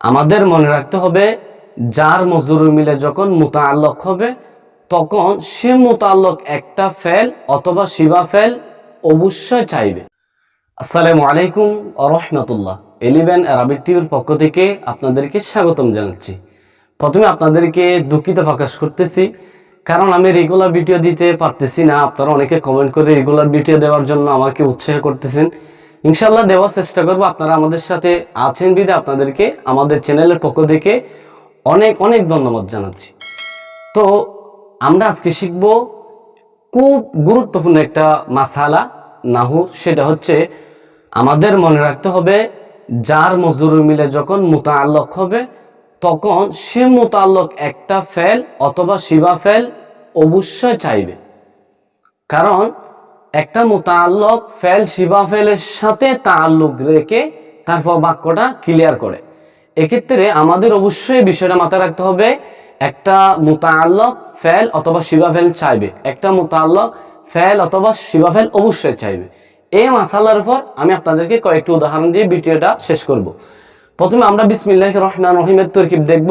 আমাদের মনে রাখতে হবে, যার মজুর মিলে যখন মোতাল্লক হবে, তখন সে মোতাল্লক একটা ফেল অথবা শিবা ফেল অবশ্যই চাইবে। আসসালামু আলাইকুম রহমতুল্লাহ। এলিভেন অ্যারাবিক টিভির পক্ষ থেকে আপনাদেরকে স্বাগতম জানাচ্ছি। প্রথমে আপনাদেরকে দুঃখিত প্রকাশ করতেছি, কারণ আমি রেগুলার ভিডিও দিতে পারতেছি না। আপনারা অনেকে কমেন্ট করে রেগুলার ভিডিও দেওয়ার জন্য আমাকে উৎসাহ করতেছেন। ইনশাল্লাহ দেওয়ার চেষ্টা করব। আপনারা আমাদের সাথে আছেন বিদে, আপনাদেরকে আমাদের চ্যানেলের পক্ষ থেকে অনেক অনেক ধন্যবাদ জানাচ্ছি। তো আমরা আজকে শিখব খুব গুরুত্বপূর্ণ একটা মাসালা, নাহু। সেটা হচ্ছে আমাদের মনে রাখতে হবে, যার মজুর মিলে যখন মোতাল্লক হবে, তখন সে মোতাল্লক একটা ফেল অথবা শিবা ফেল অবশ্যই চাইবে। কারণ একটা মোতাল্লক ফেল শিবা ফেলের সাথে তাল্লুক রেখে তারপর বাক্যটা ক্লিয়ার করে। এক্ষেত্রে আমাদের অবশ্যই বিষয়টা মাথায় রাখতে হবে, একটা মোতাল্লক ফেল অথবা শিবা ফেল চাইবে। একটা মোতাল্লক ফেল অথবা শিবা ফেল অবশ্যই চাইবে। এই মাসালার উপর আমি আপনাদেরকে কয়েকটি উদাহরণ দিয়ে ভিডিওটা শেষ করব। প্রথমে আমরা বিসমিল্লাহ রহমান রহিমের তরকিব দেখব।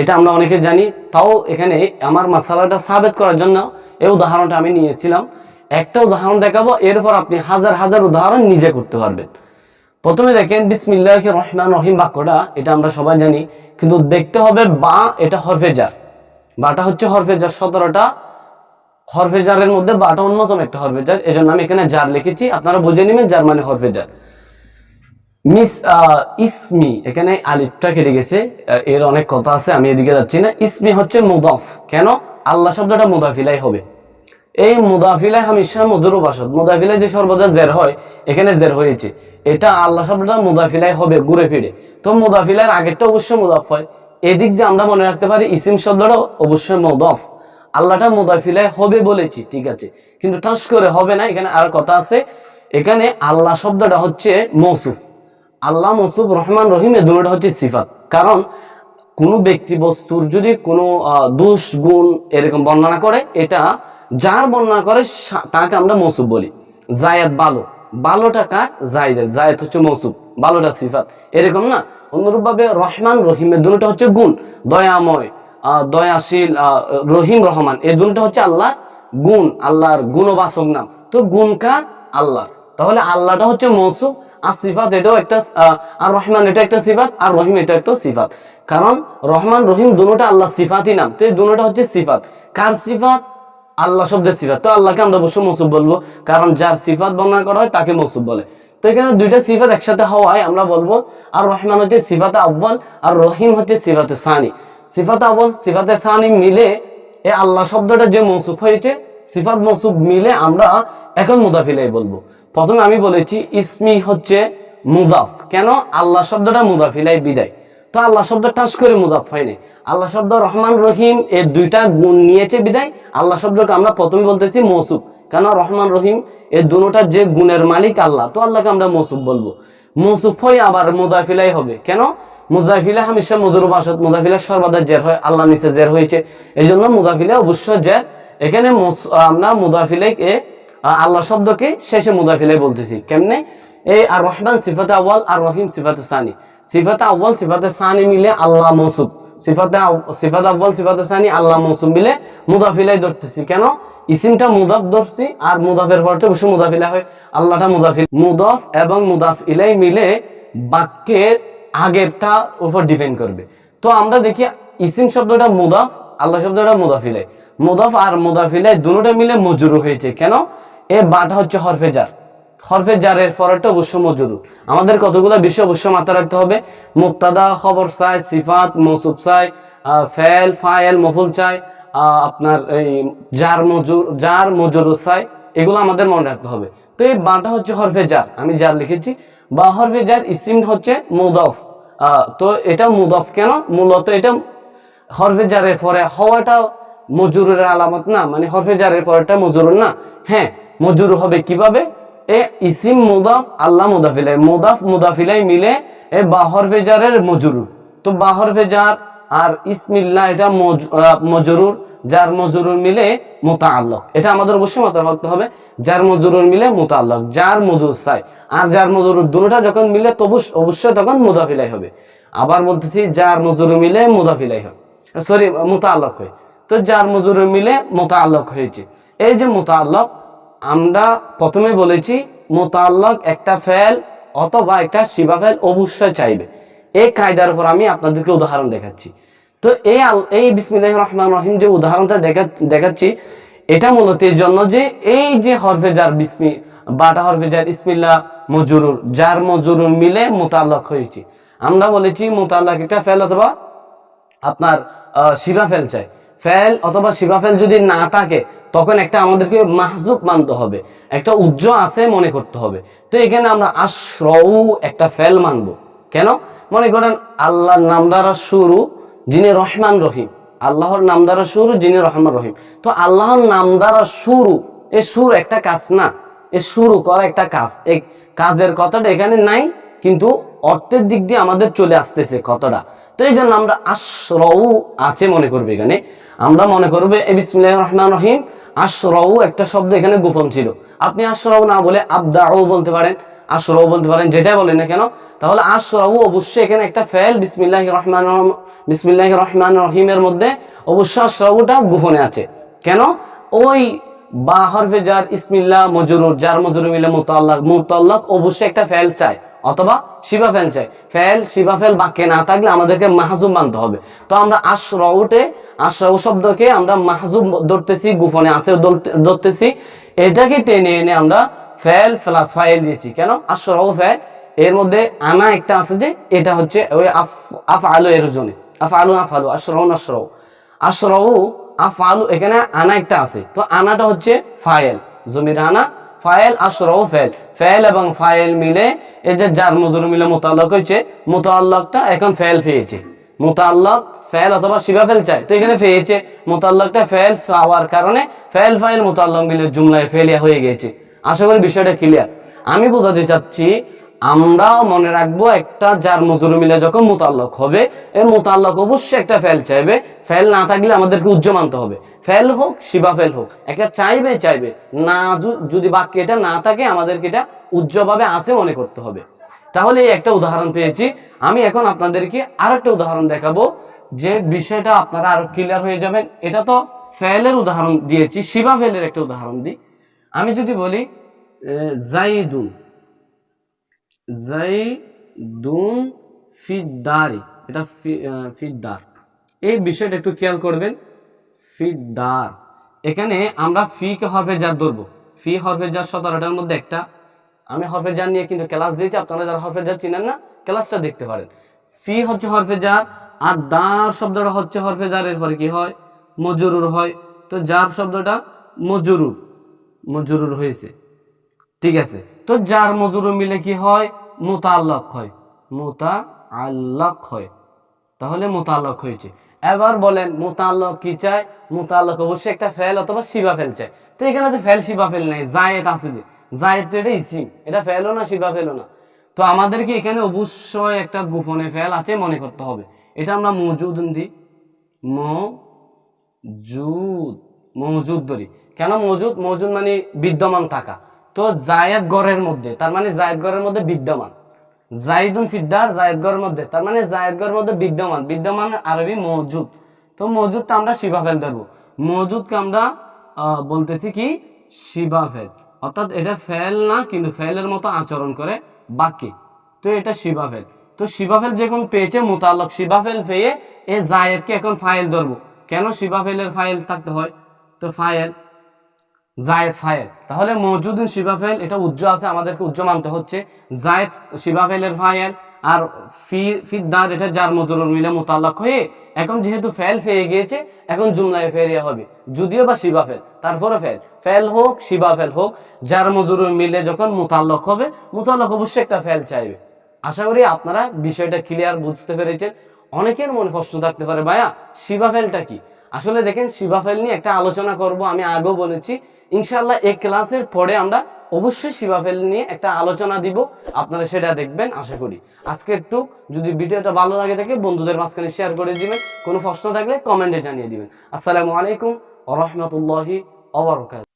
এটা আমরা অনেকে জানি, তাও এখানে আমার মাসালাটা সাবেত করার জন্য এই উদাহরণটা আমি নিয়েছিলাম। একটা উদাহরণ দেখাবো, এরপর আপনি হাজার হাজার উদাহরণ নিজে করতে পারবেন। প্রথমে দেখেন বিসমিল্লাহ রহমান রহিম বাক্যটা, এটা আমরা সবাই জানি, কিন্তু দেখতে হবে বা, এটা হরফেজার বাটা হচ্ছে হরফেজার সতেরোটা হরফেজারের মধ্যে বাটা অন্যতম একটা হরফেজার এই আমি এখানে জার লিখেছি, আপনারা বুঝে নেবেন যার মানে হরফেজার মিস ইসমি, এখানে আলিফটা কেটে গেছে এর অনেক কথা আছে, আমি এদিকে যাচ্ছি না। ইসমি হচ্ছে মুদাফ, কেন? আল্লাহ শব্দটা মুদাফিলাই হবে। এই মুদাফিলাই হামিশা মজুর বাসদ। মুদাফিলাই যে সর্বদা জের হয়, এখানে জের হয়েছে। এটা আল্লাহ শব্দটা মুদাফিলাই হবে, ঘুরে ফিরে। তো মুদাফিলার আগেরটা অবশ্যই মুদাফ হয়। এদিক দিয়ে আমরা মনে রাখতে পারি ইসিম শব্দটা অবশ্যই মুদাফ। আল্লাহটা মুদাফিলাই হবে বলেছি, ঠিক আছে। কিন্তু ঠাস করে হবে না, এখানে আর কথা আছে। এখানে আল্লাহ শব্দটা হচ্ছে মৌসুফ। আল্লাহ মসুব রহমান রহিম এ দুটোটা হচ্ছে সিফাত। কারণ কোনো ব্যক্তি বস্তুর যদি কোনো দোষ, গুণ এরকম বর্ণনা করে, এটা যার বর্ণনা করে তাকে আমরা মসুব বলি। জায়াত ভালো ভালোটা কার? জায়দের জায়দ হচ্ছে মসুব ভালোটা সিফাত। এরকম না? অনুরূপভাবে রহমান, রহিমের দুটোটা হচ্ছে গুণ। দয়াময় দয়াশীল রহিম, রহমান। এই দুটোটা হচ্ছে আল্লাহ গুণ। আল্লাহর গুণবাসক নাম। তো গুণ কার? আল্লাহ তাহলে আল্লাহটা হচ্ছে মৌসুফ আর সিফাত এটাও একটা আর রহমান এটা একটা সিফাত, আর রহিম এটা একটা সিফাত। কারণ রহমান, রহিম দুটোটা আল্লাহ সিফাতই নাম। তো এই দুটোটা হচ্ছে সিফাত। কার সিফাত? আল্লাহ শব্দের সিফাত। তো আল্লাহকে আমরা অবশ্যই মৌসুফ বলব। কারণ যার সিফাত বর্ণনা করা হয় তাকে মৌসুফ বলে। তো এখানে দুইটা সিফাত একসাথে হওয়ায় আমরা বলব, আর রহমান হচ্ছে সিফাতে আব্বাল আর রহিম হচ্ছে সিফাতে সানি। সিফাতে আব্বাল সিফাতে সানি মিলে এ আল্লাহ শব্দটা যে মৌসুফ হয়েছে, সিফাত মৌসুফ মিলে আমরা এখন মুদাফিলাই বলব। প্রথমে আমি বলেছি, ইসমি হচ্ছে মুদাফ। কেন? আল্লাহ শব্দটা মুদাফিলাই বিদায়। তো আল্লাহ শব্দ টাস করে মুদাফ হয়নি আল্লাহ শব্দ রহমান রহিম এর দুইটা গুণ নিয়েছে বিদায়। আল্লাহ শব্দকে আমরা প্রথমে বলতেছি মৌসুফ। কেন? রহমান রহিম এর দুটার যে গুণের মালিক আল্লাহ, তো আল্লাহকে আমরা মৌসুফ বলব। মৌসুফ হয়ে আবার মুদাফিলাই হবে। কেন? মুজাফিলা হামিশা মজুর বাসত মুজাফিলা সর্বদা জের হয়, আল্লাহ নিচে জের হয়েছে। এই জন্য মুজাফিলা অবশ্যই জের। এখানে আমরা মুদাফিলাই এ আল্লাহ শব্দকে শেষে মুদাফিলাই বলতেছি। কেমনে? এই আর রহমান সিফাতে আওয়াল আর রহিম সিফাতে সানি। সিফাতে আওয়াল সিফাতে সানি মিলে আল্লাহ মৌসুফ সিফাতে সিফাতে সিফাতে সানি, আল্লাহ মৌসুফ মিলে মুদাফিলাই ধরতেছি। কেন? ইসিমটা মুদাফ ধরছি আর মুদাফের অবশ্য মুদাফিলা হয়। আল্লাহটা মুদাফিল, মুদাফ এবং মুদাফ ইলাই মিলে বাক্যের আগেরটা উপর ডিপেন্ড করবে। তো আমরা দেখি ইসিম শব্দটা মুদাফ, আল্লাহ শব্দটা মুদাফিলাই। মুদাফ আর মুদাফিলাই দুটোটা মিলে মজুর হয়েছে। কেন? এ বাটা হচ্ছে হরফেজার। হরফে জারের ফরটা অবশ্য মজুরু আমাদের কতগুলো বিষয় অবশ্যই মাথায় রাখতে হবে? মুক্তাদা খবর চাই, সিফাত মৌসুফ চাই ফেল, ফায়েল, মফুল চাই আপনার এই জার মজুর জার মজুরু চাই, এগুলো আমাদের মনে রাখতে হবে। তো এই বাটা হচ্ছে হরফে জার আমি জার লিখেছি। বা হরফে জার ইসিম হচ্ছে মুদফ। তো এটা মুদফ কেন? মূলত এটা হরফে জারের পরে হওয়াটা মজুরের আলামত না মানে হরফে জারের পরেটা মজুর না। হ্যাঁ মজুর হবে কীভাবে? এ ইসিম মুদাফ, আল্লাহ মুদাফিলাই, মুদাফ মুদাফিলাই মিলে এ বাহর ফেজারের মজুর। তো বাহর ফেজার আর ইসমিল্লাহ এটা মজ- মজরুর, যার মজরুর মিলে মোতাআল্লাক। এটা আমাদের অবশ্যই মাথায় রাখতে হবে, যার মজরুর মিলে মোতাআল্লাক, যার মজুর চাই। আর যার মজরুর দুটোটা যখন মিলে, তবু অবশ্যই তখন মুদাফিলাই হবে। আবার বলতেছি, যার মজুর মিলে মুদাফিলাই হবে সরি, মোতাআল্লাক হয়। তো যার মজুর মিলে মোতাআল্লাক হয়েছে। এই যে মোতাআল্লাক আমরা প্রথমে বলেছি মোতাল্লক একটা ফেল অথবা একটা শিবা ফেল অবশ্যই চাইবে। এই কায়দার উপর আমি আপনাদেরকে উদাহরণ দেখাচ্ছি। তো এই এই বিসমিল্লাহ রহমান রহিম যে উদাহরণটা দেখা, দেখাচ্ছি, এটা মূলত এই জন্য যে এই যে হরফে যার বিসমি, বাটা হরফে যার ইসমিল্লাহ মজুরুর, যার মজুরুর মিলে মোতাল্লক হয়েছে। আমরা বলেছি মোতাল্লক একটা ফেল অথবা আপনার শিবা ফেল চাই। ফেল অথবা শিবা ফেল যদি না থাকে, তখন একটা আমাদেরকে মাহজুব মানতে হবে। একটা উজ্জ আছে মনে করতে হবে। তো এখানে আমরা আশ্রউ একটা ফেল মানবো। কেন? মনে করেন আল্লাহর নাম দ্বারা শুরু যিনি রহমান রহিম। আল্লাহর নাম দ্বারা শুরু যিনি রহমান রহিম। তো আল্লাহর নাম দ্বারা শুরু, এ সুর একটা কাজ না। এ শুরু করা একটা কাজ। এই কাজের কথাটা এখানে নাই, কিন্তু অর্থের দিক দিয়ে আমাদের চলে আসতেছে কথাটা। তো এই জন্য আমরা আশ্রউ আছে মনে করবে এখানে। আমরা মনে করবে, এ বিসমিল্লাহ রহমান রহিম, আশ্রউ একটা শব্দ এখানে গোপন ছিল। আপনি আশ্রউ না বলে আবদাউ বলতে পারেন, আশ্রউ বলতে পারেন, যেটাই বলেন না কেন, তাহলে আশ্রউ অবশ্যই এখানে একটা ফেল বিসমিল্লাহ রহমান বিসমিল্লাহ রহমান রহিমের মধ্যে অবশ্যই আশ্রউটা গোপনে আছে। কেন? ওই বা হরফে যার ইসমিল্লাহ মজুরুর, যার মজুর মিলে মুতাল্লাক মুতাল্লাক অবশ্যই একটা ফেল চাই অথবা শিবা ফেল চাই। ফেল, শিবা ফেল বাক্যে না থাকলে আমাদেরকে মাহজুব মানতে হবে। তো আমরা আশ্রউটে আশ্রউ শব্দকে আমরা মাহজুব ধরতেছি গুফনে আছে ধরতেছি। এটাকে টেনে এনে আমরা ফেল প্লাস ফাইল দিয়েছি। কেন? আশ্রউ ফেল, এর মধ্যে আনা একটা আছে যে, এটা হচ্ছে ওই আফ আফ আলো এর জন্য। আফ আলু আফ আলু আশ্রউ আশ্রউ আশ্রউ আফআলু এখানে আনা একটা আছে। তো আনাটা হচ্ছে ফাইল। জমির আনা ফাইল আশরাও ফেল ফেল এবং ফায়েল মিলে এই যে যার মজুর মিলে মোতাল্লক হয়েছে, মোতাল্লকটা এখন ফেল পেয়েছে। মোতাল্লক ফেল অথবা শিবা ফেল চাই তো এখানে পেয়েছে। মোতাল্লকটা ফেল পাওয়ার কারণে ফেল ফাইল মোতাল্লক মিলে জুমলায় ফেলিয়া হয়ে গেছে। আশা করি বিষয়টা ক্লিয়ার আমি বোঝাতে চাচ্ছি আমরাও মনে রাখব একটা যার মজুর মিলে যখন মোতাল্লক হবে এই মোতাল্লক অবশ্যই একটা ফেল চাইবে। ফেল না থাকলে আমাদেরকে উজ্জ মানতে হবে। ফেল হোক, শিবা ফেল হোক, একটা চাইবে চাইবে। না যদি বাক্যে এটা না থাকে, আমাদেরকে এটা উজ্জ্বভাবে আছে মনে করতে হবে। তাহলে এই একটা উদাহরণ পেয়েছি। আমি এখন আপনাদেরকে আর একটা উদাহরণ দেখাবো। যে বিষয়টা আপনারা আরও ক্লিয়ার হয়ে যাবেন। এটা তো ফেলের উদাহরণ দিয়েছি, শিবা ফেলের একটা উদাহরণ দিই। আমি যদি বলি জাইদুন। জাইদুন ফিদ্দারি, এটা ফিদ্দার। এই বিষয়টা একটু খেয়াল করবেন। ফিদ্দার। এখানে আমরা ফি কে হরফে জার ধরবো। ফি হরফে জার সতেরোটার মধ্যে একটা। আমি হরফে জার নিয়ে কিন্তু ক্লাস দিয়েছি, আপনারা যারা হরফে জার চিনেন না, ক্লাসটা দেখতে পারেন। ফি হচ্ছে হরফে জার আর দার শব্দটা হচ্ছে হরফে জারের পরে কি হয়? মজুরুর হয়। তো যার শব্দটা মজুরুর। মজুরুর হয়েছে। ঠিক আছে। তো যার মজুর মিলে কি হয়? মোতাল্লক হয়। মোতা আল্লাক হয়। তাহলে মোতাল্লক হয়েছে। এবার বলেন মোতাল্লক কি চায়? মোতাল্লক অবশ্যই একটা ফেল অথবা শিবা ফেল চায়। তো এখানে যে ফেল, শিবা ফেল নাই, জায়েদ আছে যে। জায়েদ তো এটা ইসিম। এটা ফেলও না, শিবা ফেলও না। তো আমাদেরকে এখানে অবশ্যই একটা গোপনে ফেল আছে, মনে করতে হবে। এটা আমরা মজুদ দিই মজুদ। মজুদ ধরি। কেন মজুদ? মজুদ মানে বিদ্যমান থাকা। তো জায়েদ গড়ের মধ্যে, তার মানে জায়েদ গড়ের মধ্যে বিদ্যমান। জাইদুন ফিদ্দার জায়েদ গড়ের মধ্যে, তার মানে জায়েদ গড়ের মধ্যে বিদ্যমান। বিদ্যমান আরবি মজুদ তো মজুদটা আমরা শিবা ফেল ধরবো। মজুদকে আমরা বলতেছি কি? শিবা ফেল অর্থাৎ এটা ফেল না, কিন্তু ফেলের মতো আচরণ করে বাকি তো এটা শিবা ফেল তো শিবা ফেল যখন পেয়েছে মোতালক শিবা ফেল পেয়ে এ জায়েদকে এখন ফাইল ধরবো। কেন শিবা ফেলের ফাইল থাকতে হয়? তো ফাইল জায়েদ ফাইল তাহলে মজুদুন শিবাফেল এটা উজ্জ আছে, আমাদেরকে উজ্জ মানতে হচ্ছে। জায়েদ শিবাফেলের ফাইল আর ফি, ফিদ্দার, এটা যার মজুর মিলে মোতাল্লাক হয়ে, এখন যেহেতু ফেল পেয়ে গিয়েছে, এখন জুমলায় ফেরিয়া হবে। যদিও বা শিবাফেল তারপরে ফেল ফেল হোক শিবাফেল হোক, যার মজুর মিলে যখন মোতাল্লক হবে, মোতাল্লক অবশ্যই একটা ফেল চাইবে। আশা করি আপনারা বিষয়টা ক্লিয়ার বুঝতে পেরেছেন। অনেকের মনে প্রশ্ন থাকতে পারে, ভাইয়া শিবাফেলটা কি? আসলে দেখেন শিবাফেল নিয়ে একটা আলোচনা করব, আমি আগেও বলেছি। ইনশাল্লাহ এই ক্লাসের পরে আমরা অবশ্যই শিবা ফেল নিয়ে একটা আলোচনা দিব, আপনারা সেটা দেখবেন, আশা করি। আজকে একটু যদি ভিডিওটা ভালো লাগে থাকে, বন্ধুদের মাঝখানে শেয়ার করে দিবেন, কোনো প্রশ্ন থাকলে কমেন্টে জানিয়ে দিবেন। আসসালামু আলাইকুম রহমতুল্লাহি অবরকাত